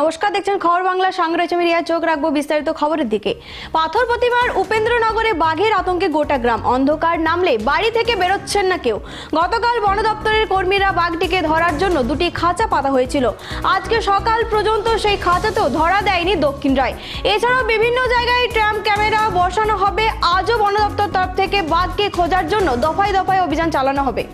নমস্কার, দেখছেন খবর বাংলা সাংরাইচ আমি রিয়া, চোখ রাখব বিস্তারিত খবরের দিকে। পাথর প্রতিমার উপেন্দ্রনগরে বাঘের আতঙ্কে গোটা গ্রাম অন্ধকার, নামলে বাড়ি থেকে বেরোচ্ছেন না কেউ। গতকাল বন দপ্তরের কর্মীরা বাঘটিকে ধরার জন্য দুটি খাঁচা পাতা হয়েছিল। আজকে সকাল পর্যন্ত সেই খাঁচাতেও ধরা দেয়নি দক্ষিণ রায়। এছাড়াও বিভিন্ন জায়গায় ট্রাম ক্যামেরা বসানো হবে। আজও বন দপ্তর তরফ থেকে বাঘকে খোঁজার জন্য দফায় দফায় অভিযান চালানো হবে।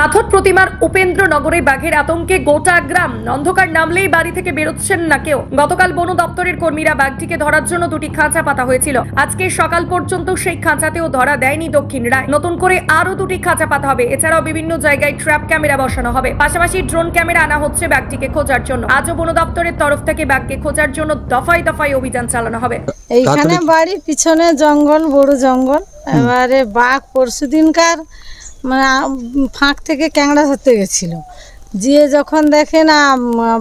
পাথর প্রতিমার উপেন্দ্রনগরে বাঘের আতঙ্কে গোটা গ্রাম অন্ধকার নামলেই বাড়ি থেকে বেরোচ্ছেন না কেউ। গতকাল বন দপ্তরের কর্মীরা বাঘটিকে ধরার জন্য দুটি খাঁচা পাতা হয়েছিল। আজকে সকাল পর্যন্ত সেই খাঁচাতেও ধরা দেয়নি দক্ষিণ রায়। নতুন করে আরও দুটি খাঁচা পাতা হবে। এছাড়াও বিভিন্ন জায়গায় ট্র্যাপ ক্যামেরা বসানো হবে। পাশাপাশি ড্রোন ক্যামেরা আনা হচ্ছে বাঘটিকে খোঁজার জন্য। আজও বন দপ্তরের তরফ থেকে বাঘকে খোঁজার জন্য দফায় দফায় অভিযান চালানো হবে। এইখানে বাড়ির পিছনে জঙ্গল বড় জঙ্গল। এবারে বাঘ পরশু দিনকার মানে ফাঁক থেকে ক্যাংড়া ধরতে গেছিল। গিয়ে যখন দেখে না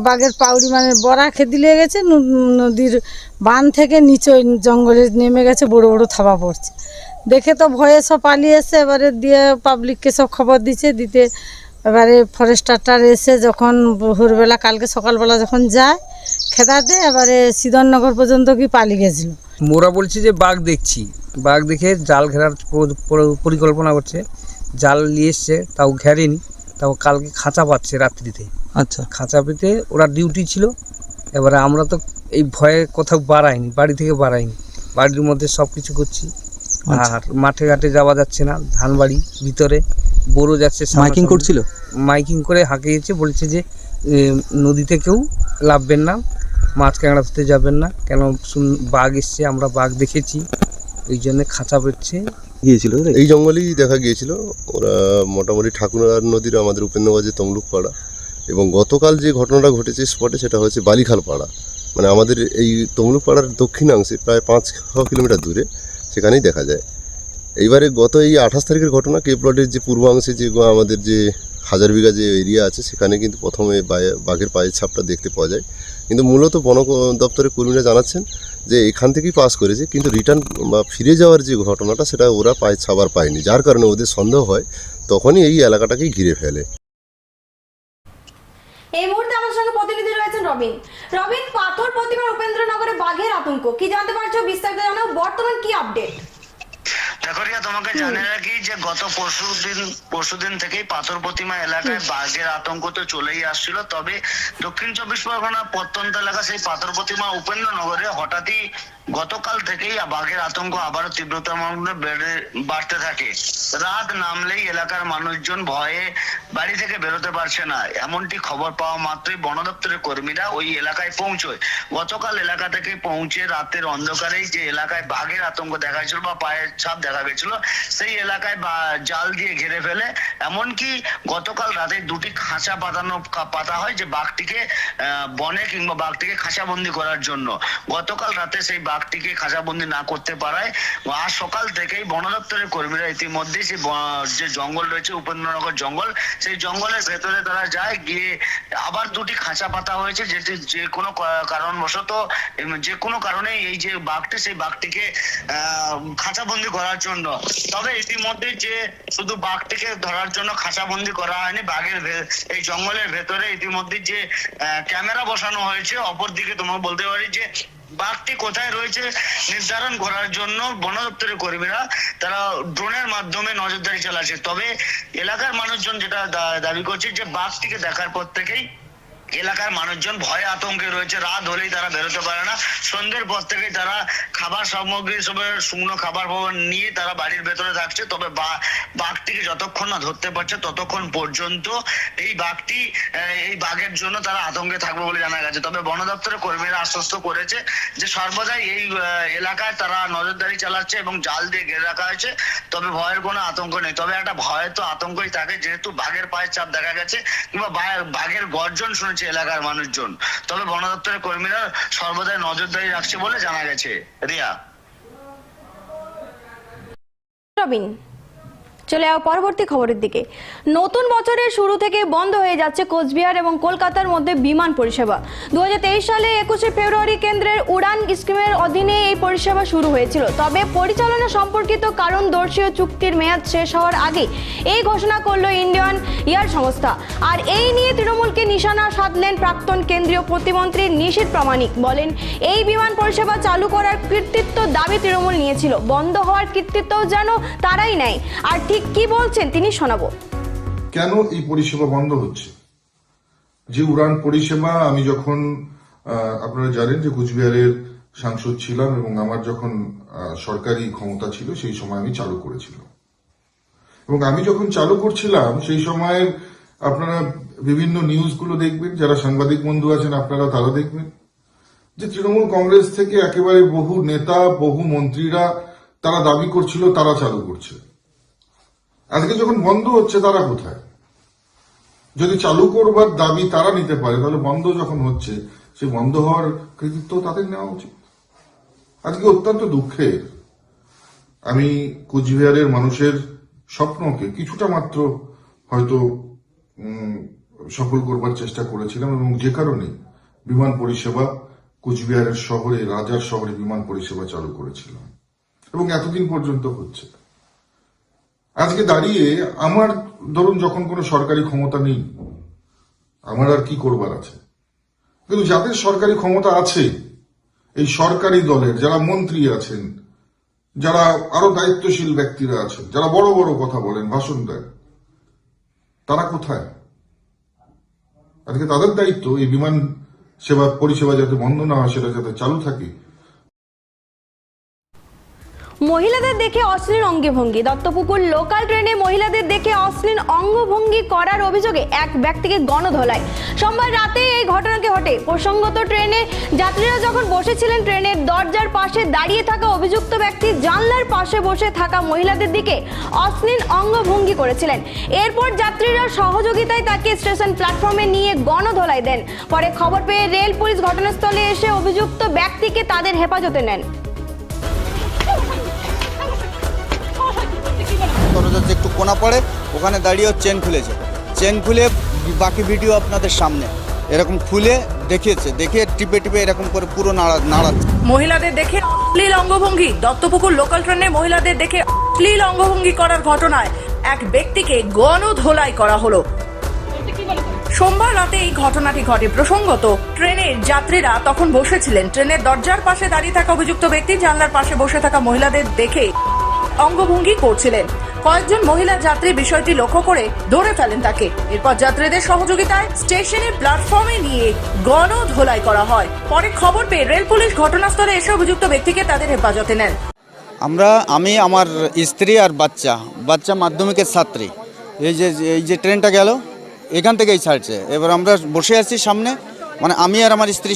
বাঘের পাউড়ি মানে বড়া খেতে লেগে গেছে নদীর বান থেকে নিচে জঙ্গলে নেমে গেছে, বড় বড় থাবা পড়ছে। দেখে তো ভয়ে সব পালিয়ে এসে এবারে দিয়ে পাবলিককে সব খবর দিচ্ছে, দিতে এবারে ফরেস্টারটার এসে যখন ভোরবেলা, কালকে সকালবেলা যখন যায়, খেদাতে, এবারে সিদননগর পর্যন্ত কি পালিয়ে গেছিল। মোরা বলছি যে বাঘ দেখছি। বাঘ দেখে জাল ঘেরার পরিকল্পনা করছে। জাল নিয়ে এসছে তাও ঘেরেনি তাও কালকে খাঁচা পাচ্ছে রাত্রিতে। আচ্ছা। খাঁচা পেতে ওরা ডিউটি ছিল এবারে আমরা তো এই ভয়ে কোথাও বাড়াইনি বাড়ি থেকে বাড়াইনি। বাড়ির মধ্যে সব কিছু করছি। আচ্ছা। আর মাঠে ঘাটে যাওয়া যাচ্ছে না ধান বাড়ি ভিতরে বড়ো যাচ্ছে। মাইকিং করছিল? মাইকিং করে হাঁকিয়েছে বলছে যে নদীতে কেউ লাভবেন না মাছ ক্যাংড়া ধরতে যাবেন না কেন শুন- বাঘ এসছে আমরা বাঘ দেখেছি ওই জন্য খাঁচা পেচ্ছে গিয়েছিল এই জঙ্গলেই দেখা গিয়েছিল। ওরা মোটামুটি ঠাকুরার নদীর আমাদের উপেন্দ্রবাজে তমলুক পাড়া এবং গতকাল যে ঘটনাটা ঘটেছে স্পটে সেটা হচ্ছে বালিখাল পাড়া মানে আমাদের এই তমলুক পাড়ার দক্ষিণাংশে প্রায় পাঁচ ছ কিলোমিটার দূরে সেখানেই দেখা যায়। এইবারে গত এই আঠাশ তারিখের ঘটনা কে প্লটের যে পূর্বাংশে যে আমাদের যে হাজার বিঘা যে এরিয়া আছে সেখানে কিন্তু প্রথমে বাঘের পায়ের ছাপটা দেখতে পাওয়া যায়। কিন্তু মূলত বন দপ্তরের কর্মীরা জানাচ্ছেন যে এখান থেকেই পাস করেছে, কিন্তু রিটার্ন বা ফিরে যাওয়ার যে ঘটনাটা, সেটা ওরা পায় ছাবার পায়নি। যার কারণে ওদের সন্দেহ হয়, তখনই এই এলাকাটাকে ঘিরে ফেলে। এই মুহূর্তে সঙ্গে প্রতিনিধি রয়েছেন রবিন। রবিন, পাথর প্রতিমা উপেন্দ্রনগরে বাঘের আতঙ্ক। কি জানতে পারছ বিস্তারিত জানাও। বর্তমান কি আপডেট দেখো তোমাকে জানিয়ে রাখি যে গত পরশু দিন পরশু দিন থেকেই পাথর প্রতিমা এলাকায় বাঘের আতঙ্ক তো চলেই আসছিল। তবে দক্ষিণ চব্বিশ পরগনা প্রত্যন্ত এলাকা সেই পাথর প্রতিমা উপেন্দ্রনগরে হঠাৎই গতকাল থেকেই বাঘের আতঙ্ক আবারও তীব্রতার মধ্যে বেড়ে বাড়তে থাকে। রাত নামলেই এলাকার মানুষজন ভয়ে বাড়ি থেকে বেরোতে পারছে না। এমনটি খবর পাওয়া মাত্রই বন দপ্তরের কর্মীরা ওই এলাকায় পৌঁছয়। গতকাল এলাকা থেকে পৌঁছে রাতের অন্ধকারেই যে এলাকায় বাঘের আতঙ্ক দেখা বা পায়ের ছাপ দেখা গেছিল, সেই এলাকায় জাল দিয়ে ঘিরে ফেলে। এমনকি গতকাল রাতে দুটি খাঁচা পাতানো পাতা হয় যে বাঘটিকে বনে কিংবা বাঘটিকে খাঁচাবন্দি করার জন্য। গতকাল রাতে সেই বাঘটিকে খাঁচাবন্দি না করতে পারায়, আজ সকাল থেকেই বন দপ্তরের কর্মীরা ইতিমধ্যে সেই যে জঙ্গল রয়েছে, উপেন্দ্রনগর জঙ্গল, সেই জঙ্গলের ভেতরে তারা যায়, গিয়ে আবার দুটি খাঁচা পাতা হয়েছে যেটি যে কোনো কারণবশত যে কোনো কারণে এই যে বাঘটি, সেই বাঘটিকে খাঁচাবন্দি করার জন্য। তবে ইতিমধ্যে যে শুধু বাঘটিকে ধরার জন্য খাঁচাবন্দি করা হয়নি, বাঘের এই জঙ্গলের ভেতরে ইতিমধ্যে যে ক্যামেরা বসানো হয়েছে, অপরদিকে তোমাকে বলতে পারি যে, বাঘটি কোথায় রয়েছে নির্ধারণ করার জন্য বন দপ্তরের কর্মীরা, তারা ড্রোনের মাধ্যমে নজরদারি চালাচ্ছে। তবে এলাকার মানুষজন যেটা দাবি করছে যে, বাঘটিকে দেখার পর থেকেই এলাকার মানুষজন ভয়ে আতঙ্কে রয়েছে। রাত হলেই তারা বেরোতে পারে না। সন্ধ্যের পর থেকেই তারা খাবার সামগ্রী সব শুকনো খাবার নিয়ে তারা বাড়ির ভেতরে থাকছে। তবে বাঘটিকে যতক্ষণ না ধরতে পারছে, ততক্ষণ পর্যন্ত এই বাঘটি এই বাঘের জন্য তারা আতঙ্কে থাকবে বলে জানা গেছে। তবে বন দপ্তরের কর্মীরা আশ্বস্ত করেছে যে সর্বদাই এই এলাকায় তারা নজরদারি চালাচ্ছে এবং জাল দিয়ে ঘিরে রাখা হয়েছে। তবে ভয়ের কোনো আতঙ্ক নেই। তবে একটা ভয় তো আতঙ্কই থাকে। যেহেতু বাঘের পায়ের চাপ দেখা গেছে, কিংবা বাঘের গর্জন শুনেছে এলাকার মানুষজন। তবে বন দপ্তরের কর্মীরা সর্বদাই নজরদারি রাখছে বলে জানা গেছে। রিয়া। রবিন চলে যাও পরবর্তী খবরের দিকে। নতুন বছরের শুরু থেকে বন্ধ হয়ে যাচ্ছে কোচবিহার এবং কলকাতার মধ্যে বিমান পরিষেবা। দু হাজার তেইশ সালে একুশে ফেব্রুয়ারি কেন্দ্রের উড়ান স্কিমের অধীনে এই পরিষেবা শুরু হয়েছিল। তবে পরিচালনা সম্পর্কিত কারণ দর্শীয় চুক্তির মেয়াদ শেষ হওয়ার আগে এই ঘোষণা করল ইন্ডিয়ান এয়ার সংস্থা। আর এই নিয়ে তৃণমূলকে নিশানা সাধলেন প্রাক্তন কেন্দ্রীয় প্রতিমন্ত্রী নিশীত প্রামাণিক। বলেন, এই বিমান পরিষেবা চালু করার কৃতিত্ব দাবি তৃণমূল নিয়েছিল। বন্ধ হওয়ার কৃতিত্বও যেন তারাই নেয়। আর ঠিক কি বলছেন তিনি শোনাবো। কেন এই পরিষেবা বন্ধ হচ্ছে? যে উড়ান পরিষেবা আমি যখন আপনারা জানেন যে কুচবিহারের সাংসদ ছিলাম এবং আমার যখন সরকারি ক্ষমতা ছিল, সেই সময় আমি চালু করেছিলাম। এবং আমি যখন চালু করছিলাম, সেই সময় আপনারা বিভিন্ন নিউজগুলো দেখবেন, যারা সাংবাদিক বন্ধু আছেন আপনারা তারা দেখবেন, যে তৃণমূল কংগ্রেস থেকে একেবারে বহু নেতা, বহু মন্ত্রীরা তারা দাবি করছিল, তারা চালু করছে। আজকে যখন বন্ধ হচ্ছে, তারা কোথায়? যদি চালু করবার দাবি তারা নিতে পারে, তাহলে বন্ধ যখন হচ্ছে সেই বন্ধ হওয়ার কৃতিত্ব তাদের নেওয়া উচিত। আজকে অত্যন্ত দুঃখের, আমি কুচবিহারের মানুষের স্বপ্নকে কিছুটা মাত্র হয়তো সফল করবার চেষ্টা করেছিলাম এবং যে কারণে বিমান পরিষেবা কুচবিহারের শহরে, রাজার শহরে বিমান পরিষেবা চালু করেছিলাম। এবং এতদিন পর্যন্ত হচ্ছে। আজকে দাঁড়িয়ে আমার ধরুন যখন কোনো সরকারি ক্ষমতা নেই, আমার আর কি করবার আছে? কিন্তু যাদের সরকারি ক্ষমতা আছে, এই সরকারি দলের যারা মন্ত্রী আছেন, যারা আরও দায়িত্বশীল ব্যক্তিরা আছেন, যারা বড় বড় কথা বলেন, ভাষণ দেন, তারা কোথায়? আজকে তাদের দায়িত্ব এই বিমান সেবা পরিষেবা যাতে বন্ধ না হয়, সেটা যাতে চালু থাকে মহিলাদের দেখে অশ্লীল অঙ্গভঙ্গি। দত্তপুকুর লোকাল ট্রেনে মহিলাদের দেখে অশ্লীল অঙ্গভঙ্গি করার অভিযোগে এক ব্যক্তিকে গণধোলায় সোমবার রাতে এই ঘটনাকে ঘটে। প্রসঙ্গত ট্রেনে যাত্রীরা যখন বসেছিলেন ট্রেনের দরজার পাশে দাঁড়িয়ে থাকা অভিযুক্ত ব্যক্তি জানলার পাশে বসে থাকা মহিলাদের দিকে অশ্লীল অঙ্গভঙ্গি করেছিলেন। এরপর যাত্রীরা সহযোগিতায় তাকে স্টেশন প্ল্যাটফর্মে নিয়ে গণধোলাই দেন। পরে খবর পেয়ে রেল পুলিশ ঘটনাস্থলে এসে অভিযুক্ত ব্যক্তিকে তাদের হেফাজতে নেন। দরজা যে একটু কোনা পড়ে, ওখানে দাঁড়িয়ে চেন খুলেছে। চেন খুলে বাকি ভিডিও আপনাদের সামনে। এরকম খুলে দেখিয়েছে, দেখে টিপে টিপে এরকম করে পুরো নাড়া, নাড়াচ্ছে। মহিলাদের দেখে অশ্লীল অঙ্গভঙ্গি। দত্তপুকুর লোকাল ট্রেনে মহিলাদের দেখে অশ্লীল অঙ্গভঙ্গি করার ঘটনায় এক ব্যক্তিকে গণধোলাই করা হলো। সোমবার রাতে এই ঘটনাটি ঘটে। প্রসঙ্গত, ট্রেনের যাত্রীরা তখন বসেছিলেন। ট্রেনের দরজার পাশে দাঁড়িয়ে থাকা অভিযুক্ত ব্যক্তি জানলার পাশে বসে থাকা মহিলাদের দেখে অঙ্গভঙ্গি করছিলেন। কয়েকজন মহিলা যাত্রী বিষয়টি লক্ষ্য করে ধরে ফেলেন তাকে। এরপর যাত্রীদের সহযোগিতায় স্টেশনের প্ল্যাটফর্মে নিয়ে গণ ধোলাই করা হয়। পরে খবর পেয়ে রেল পুলিশ ঘটনাস্থলে এসে অভিযুক্ত ব্যক্তিকে তাদের হেফাজতে নেন। আমরা, আমি, আমার স্ত্রী আর বাচ্চা বাচ্চা মাধ্যমিকের ছাত্রী। এই যে এই যে ট্রেনটা গেল, এখান থেকেই ছাড়ছে। এবার আমরা বসে আছি সামনে মানে আমি আর আমার স্ত্রী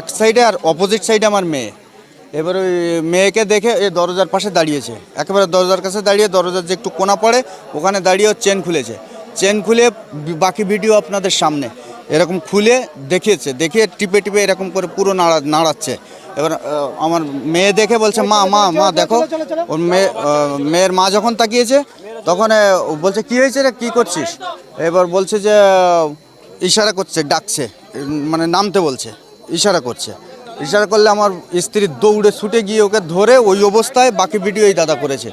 এক সাইডে আর অপোজিট সাইডে আমার মেয়ে। এবার ওই মেয়েকে দেখে এই দরজার পাশে দাঁড়িয়েছে। একেবারে দরজার কাছে দাঁড়িয়ে দরজার যে একটু কোনা পড়ে ওখানে দাঁড়িয়ে ও চেন খুলেছে। চেন খুলে বাকি ভিডিও আপনাদের সামনে। এরকম খুলে দেখিয়েছে দেখিয়ে টিপে টিপে এরকম করে পুরো নাড়া নাড়াচ্ছে। এবার আমার মেয়ে দেখে বলছে মা মা মা দেখো। ওর মেয়ে মেয়ের মা যখন তাকিয়েছে তখন বলছে কি হয়েছে রে? কি করছিস? এবার বলছে যে ইশারা করছে ডাকছে। মানে নামতে বলছে ইশারা করছে। ইশারা করলে আমার স্ত্রী দৌড়ে ছুটে গিয়ে ওকে ধরে ওই অবস্থায় বাকি ভিডিও এই দাদা করেছে।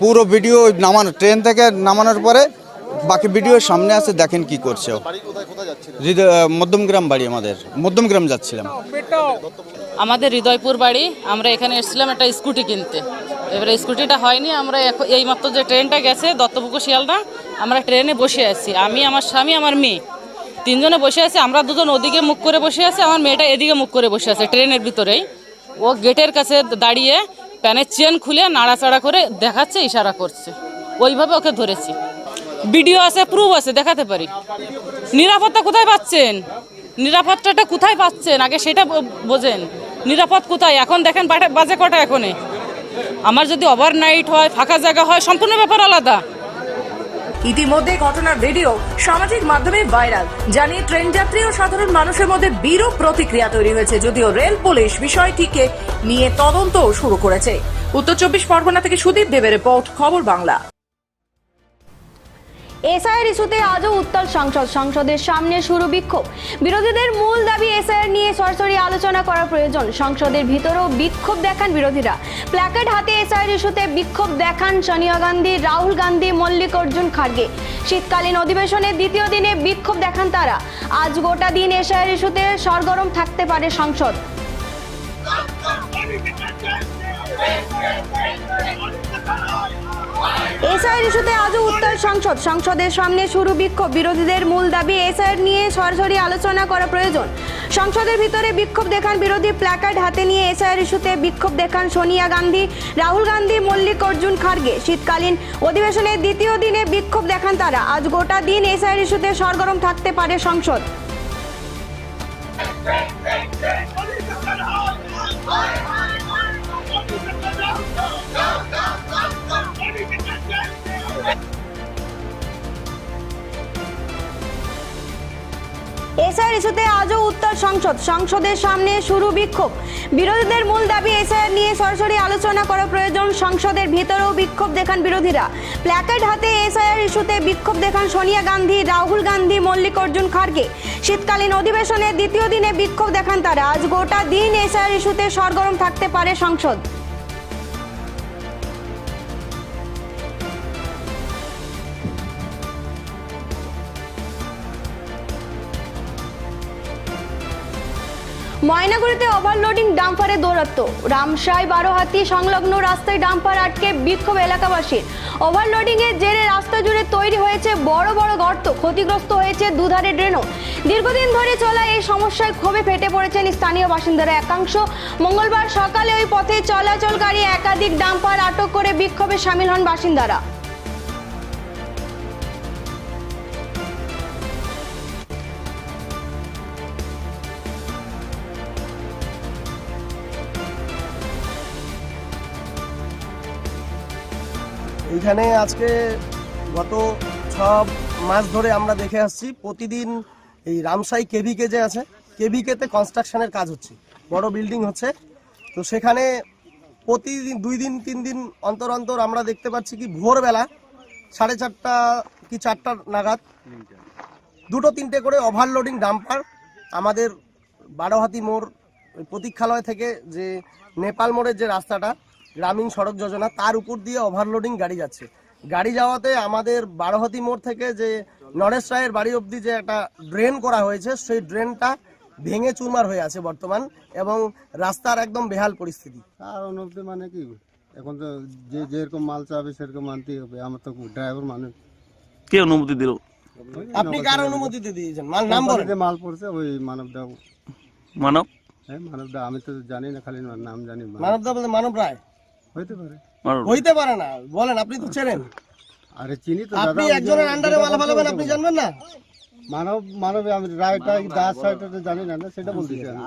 পুরো ভিডিও নামানো ট্রেন থেকে নামানোর পরে বাকি ভিডিও সামনে আছে দেখেন কি করছে মধ্যমগ্রাম বাড়ি আমাদের মধ্যমগ্রাম যাচ্ছিলাম। আমাদের হৃদয়পুর বাড়ি আমরা এখানে এসেছিলাম একটা স্কুটি কিনতে। এবারে স্কুটিটা হয়নি আমরা এখন এইমাত্র যে ট্রেনটা গেছে দত্তপুকুর শিয়ালদা আমরা ট্রেনে বসে আছি। আমি আমার স্বামী আমার মেয়ে। তিনজনে বসে আছি, আমরা দুজন ওদিকে মুখ করে বসে আছি, আমার মেয়েটা এদিকে মুখ করে বসে আছে ট্রেনের ভিতরেই। ও গেটের কাছে দাঁড়িয়ে প্যানের চেন খুলে নাড়াচাড়া করে দেখাচ্ছে, ইশারা করছে। ওইভাবে ওকে ধরেছি। ভিডিও আছে প্রুফ আছে, দেখাতে পারি। নিরাপত্তা কোথায় পাচ্ছেন? নিরাপত্তাটা কোথায় পাচ্ছেন? আগে সেটা বোঝেন। নিরাপদ কোথায়? এখন দেখেন বাজে কটা এখনে। আমার যদি ওভারনাইট হয়, ফাঁকা জায়গা হয়, সম্পূর্ণ ব্যাপার আলাদা। ইতিমধ্যে ঘটনার ভিডিও সামাজিক মাধ্যমে ভাইরাল জানিয়ে ট্রেন যাত্রী ও সাধারণ মানুষের মধ্যে বিরূপ প্রতিক্রিয়া তৈরি হয়েছে, যদিও রেল পুলিশ বিষয়টিকে নিয়ে তদন্ত শুরু করেছে। উত্তর চব্বিশ পরগনা থেকে সুদীপ দেবের রিপোর্ট, খবর বাংলা। এসআইআর ইস্যুতে আজও উত্তর সংসদ সংসদের সামনে শুরু বিক্ষোভ বিরোধীদের মূল দাবি এসআইআর নিয়ে সরাসরি আলোচনা করা প্রয়োজন সংসদের ভিতরেও বিক্ষোভ দেখান বিরোধীরা প্ল্যাকেট হাতে এসআইআর ইস্যুতে বিক্ষোভ দেখান সোনিয়া গান্ধী রাহুল গান্ধী মল্লিকার্জুন খার্গে শীতকালীন অধিবেশনের দ্বিতীয় দিনে বিক্ষোভ দেখান তারা আজ গোটা দিন এসআইআর ইস্যুতে সরগরম থাকতে পারে সংসদ এসআইয়ের ইস্যুতে আজও উত্তর সংসদ। সংসদের সামনে শুরু বিক্ষোভ। বিরোধীদের মূল দাবি এসআইয়ের নিয়ে সরাসরি আলোচনা করা প্রয়োজন। সংসদের ভিতরে বিক্ষোভ দেখান বিরোধী প্ল্যাকার্ড হাতে নিয়ে এসআইয়ের ইস্যুতে বিক্ষোভ দেখান সোনিয়া গান্ধী, রাহুল গান্ধী, মল্লিকার্জুন খার্গে। শীতকালীন অধিবেশনের দ্বিতীয় দিনে বিক্ষোভ দেখান তারা। আজ গোটা দিন এসআইয়ের ইস্যুতে সরগরম থাকতে পারে সংসদ। এসআইয়ের ইস্যুতে আজও উত্তর সংসদ। সংসদের সামনে শুরু বিক্ষোভ। বিরোধীদের মূল দাবি এসআইআর নিয়ে সরাসরি আলোচনা করা প্রয়োজন। সংসদের ভিতরেও বিক্ষোভ দেখান বিরোধীরা। প্ল্যাকার্ড হাতে এসআইআর ইস্যুতে বিক্ষোভ দেখান সোনিয়া গান্ধী, রাহুল গান্ধী, মল্লিকার্জুন খার্গে শীতকালীন অধিবেশনের দ্বিতীয় দিনে বিক্ষোভ দেখান তারা। আজ গোটা দিন এসআইআর ইস্যুতে সরগরম থাকতে পারে সংসদ। ময়নাগুড়িতে ওভারলোডিং ডাম্পারে দৌরাত্ম। রামসাই বারোহাতি সংলগ্ন রাস্তায় ডাম্পার আটকে বিক্ষোভ এলাকাবাসীর। ওভারলোডিং এর জেরে রাস্তা জুড়ে তৈরি হয়েছে বড় বড় গর্ত, ক্ষতিগ্রস্ত হয়েছে দুধারে ড্রেনও। দীর্ঘদিন ধরে চলা এই সমস্যায় ক্ষোভে ফেটে পড়েছেন স্থানীয় বাসিন্দারা একাংশ। মঙ্গলবার সকালে ওই পথে চলাচলকারী একাধিক ডাম্পার আটক করে বিক্ষোভে সামিল হন বাসিন্দারা। এইখানে আজকে গত ছ মাস ধরে আমরা দেখে আসছি, প্রতিদিন এই রামসাই কেভিকে যে আছে, কেভিকেতে কনস্ট্রাকশনের কাজ হচ্ছে, বড় বিল্ডিং হচ্ছে। তো সেখানে প্রতিদিন দুই দিন, তিন দিন অন্তর অন্তর আমরা দেখতে পাচ্ছি কি ভোরবেলা সাড়ে চারটা কি চারটা নাগাদ দুটো তিনটে করে ওভারলোডিং ডাম্পার আমাদের বারোহাতি মোড় প্রতীক্ষালয় থেকে যে নেপাল মোড়ের যে রাস্তাটা গ্রামীণ সড়ক যোজনা তার উপর দিয়ে ওভারলোডিং গাড়ি যাচ্ছে। গাড়ি যাওয়াতে আমাদের বারোহাতি মোড় থেকে যে নরেশ রায়ের বাড়ি অবধি যে একটা ড্রেন করা হয়েছে সেই ড্রেনটা ভেঙে চুরমার হয়ে আছে বর্তমান এবং রাস্তার একদম বেহাল পরিস্থিতি। আর অনুভূতি মানে কি? এখন তো যে যেরকম মাল চাবে সেরকম মানতেই হবে। আমার তো ড্রাইভার মানুষ কে অনুমতি দিল? আপনি কার অনুমতিতে দিয়েছেন? মাল নাম বলেন। যে মাল পড়ছে ওই মানবদা মানব? হ্যাঁ মানবদা আমি তো জানি না খালি নাম জানি মানব। মানবদা বলতে মানব রায়। হইতে পারে। মানব। হইতে পারে না। বলেন আপনি তো চেনেন। আরে চিনি তো আপনি একজনের আন্ডারে ভালো মাল বলছে আপনি জানবেন না? মানব মানবে আমি রায়টা দাস রায়টা তো জানি না সেটা বলতে আমি।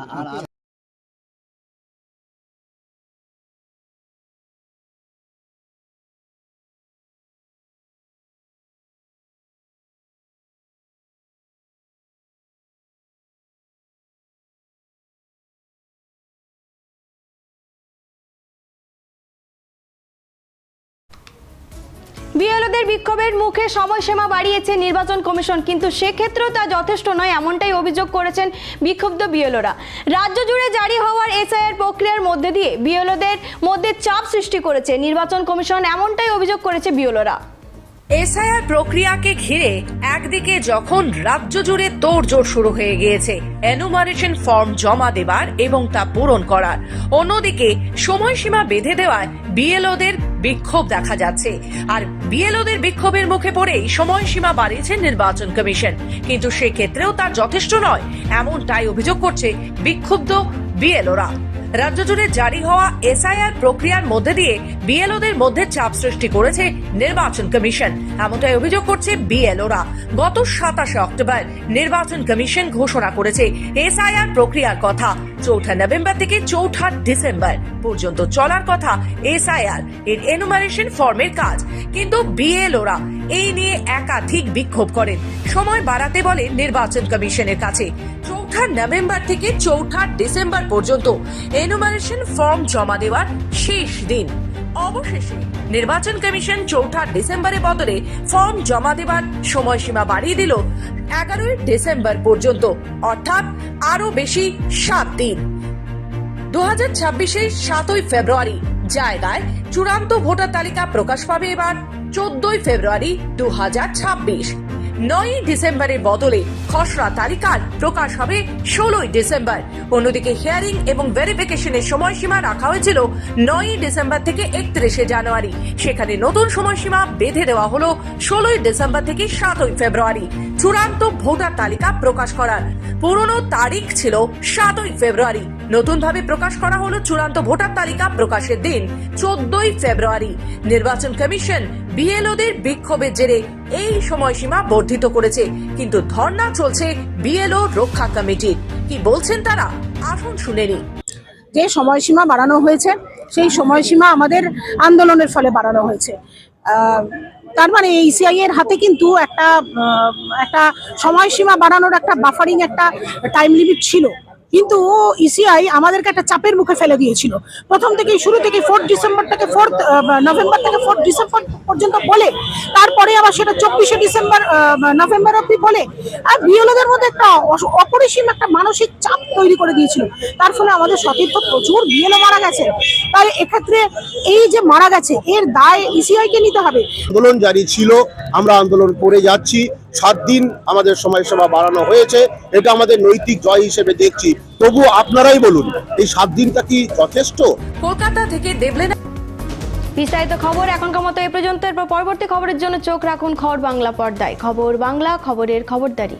বিএলওদের বিক্ষোভের মুখে সময়সীমা বাড়িয়েছে নির্বাচন কমিশন, কিন্তু সেক্ষেত্রেও তা যথেষ্ট নয়, এমনটাই অভিযোগ করেছেন বিক্ষুব্ধ বিএলওরা। রাজ্য জুড়ে জারি হওয়ার এসআইআর প্রক্রিয়ার মধ্যে দিয়ে বিএলওদের মধ্যে চাপ সৃষ্টি করেছে নির্বাচন কমিশন, এমনটাই অভিযোগ করেছে বিএলওরা। এসআইআর প্রক্রিয়াকে ঘিরে একদিকে যখন রাজ্য জুড়ে তোড়জোড় শুরু হয়ে গিয়েছে এনুমারেশন ফর্ম জমা দেবার এবং তা পূরণ করার। অন্যদিকে সময়সীমা বেঁধে দেওয়ায় বিএলওদের বিক্ষোভ দেখা যাচ্ছে। আর বিএলওদের বিক্ষোভের মুখে পড়েই সময়সীমা বাড়িয়েছে নির্বাচন কমিশন। কিন্তু সেক্ষেত্রেও তার যথেষ্ট নয়, এমনটাই অভিযোগ করছে বিক্ষুব্ধ বিএলওরা। রাজ্য জুড়ে জারি হওয়া এসআইআর প্রক্রিয়ার মধ্যে দিয়ে বিএলওদের মধ্যে চাপ সৃষ্টি করেছে নির্বাচন কমিশন। এমনটাই অভিযোগ করছে বিএলওরা। গত সাতাশে অক্টোবর নির্বাচন কমিশন ঘোষণা করেছে এসআইআর প্রক্রিয়ার কথা। চৌঠা নভেম্বর থেকে চৌঠা ডিসেম্বর পর্যন্ত চলার কথা এসআইআর। এর এনুমারেশন ফর্মের কাজ। কিন্তু বিএলওরা এই নিয়ে একাধিক বিক্ষোভ করেন। সময় বাড়াতে বলে নির্বাচন কমিশনের কাছে। চৌঠা নভেম্বর থেকে চৌঠা ডিসেম্বর পর্যন্ত এনুমারেশন ফর্ম জমা দেওয়ার শেষ দিন। অবশেষে নির্বাচন কমিশন চৌঠা ডিসেম্বরের বদলে ফর্ম জমা দেবার সময়সীমা বাড়িয়ে দিল এগারোই ডিসেম্বর পর্যন্ত, অর্থাৎ আরও বেশি সাত দিন। দু হাজার ছাব্বিশের সাতই ফেব্রুয়ারি, জায়গায় চূড়ান্ত ভোটার তালিকা প্রকাশ পাবে এবার, চোদ্দই ফেব্রুয়ারি দু হাজার ছাব্বিশ। নয়ই ডিসেম্বরের বদলে খসড়া তালিকার প্রকাশ হবে ষোলোই ডিসেম্বর। অন্যদিকে হিয়ারিং এবং ভেরিফিকেশনের সময়সীমা রাখা হয়েছিল নয়ই ডিসেম্বর থেকে একত্রিশে জানুয়ারি। সেখানে নতুন সময়সীমা বেঁধে দেওয়া হলো ষোলোই ডিসেম্বর থেকে সাতই ফেব্রুয়ারি। চূড়ান্ত ভোটার তালিকা প্রকাশ করার পুরনো তারিখ ছিল সাতই ফেব্রুয়ারি। নতুনভাবে প্রকাশ করা হলো চূড়ান্ত ভোটার তালিকা প্রকাশের দিন চোদ্দই ফেব্রুয়ারি। নির্বাচন কমিশন বিএলওদের বিক্ষোভের জেরে এই সময়সীমা বর্ধিত করেছে। কিন্তু ধর্ণা চলছে বিএলও রক্ষা কমিটির। কি বলছেন তারা? আসুন শুনে নিই। যে সময়সীমা বাড়ানো হয়েছে, সেই সময়সীমা আমাদের আন্দোলনের ফলে বাড়ানো হয়েছে। তার মানে ইসিআই এর হাতে কিন্তু একটা একটা সময়সীমা বাড়ানোর একটা বাফারিং একটা টাইম লিমিট ছিল। কিন্তু ও ইসিআই আমাদেরকে একটা চাপের মুখে ফেলে দিয়েছিল। প্রথম থেকেই শুরু থেকে ফোর্থ ডিসেম্বর থেকে ফোর্থ নভেম্বর থেকে ফোর্থ ডিসেম্বর পর্যন্ত বলে, তারপরে আবার সেটা চব্বিশে ডিসেম্বর নভেম্বর অব্দি বলে। আর বিএলওদের মধ্যে একটা অপরিসীম একটা মানসিক চাপ তৈরি করে দিয়েছিল। তার ফলে আমাদের সতীর্থ প্রচুর বিএলও মারা গেছে। তাই এক্ষেত্রে এই যে মারা গেছে, এর দায় ইসিআই কে নিতে হবে। আন্দোলন জারি ছিল, আমরা আন্দোলন করে যাচ্ছি। সাত দিন আমাদের সময়সীমা বাড়ানো হয়েছে। এটা আমাদের নৈতিক জয় হিসেবে দেখছি। তবু আপনারাই বলুন এই সাত দিনটা কি যথেষ্ট? কলকাতা থেকে দেবলেনা বিস্তারিত খবর এখনকার মতো এ পর্যন্ত। এরপর পরবর্তী খবরের জন্য চোখ রাখুন খবর বাংলা পর্দায়। খবর বাংলা খবরের খবরদারি।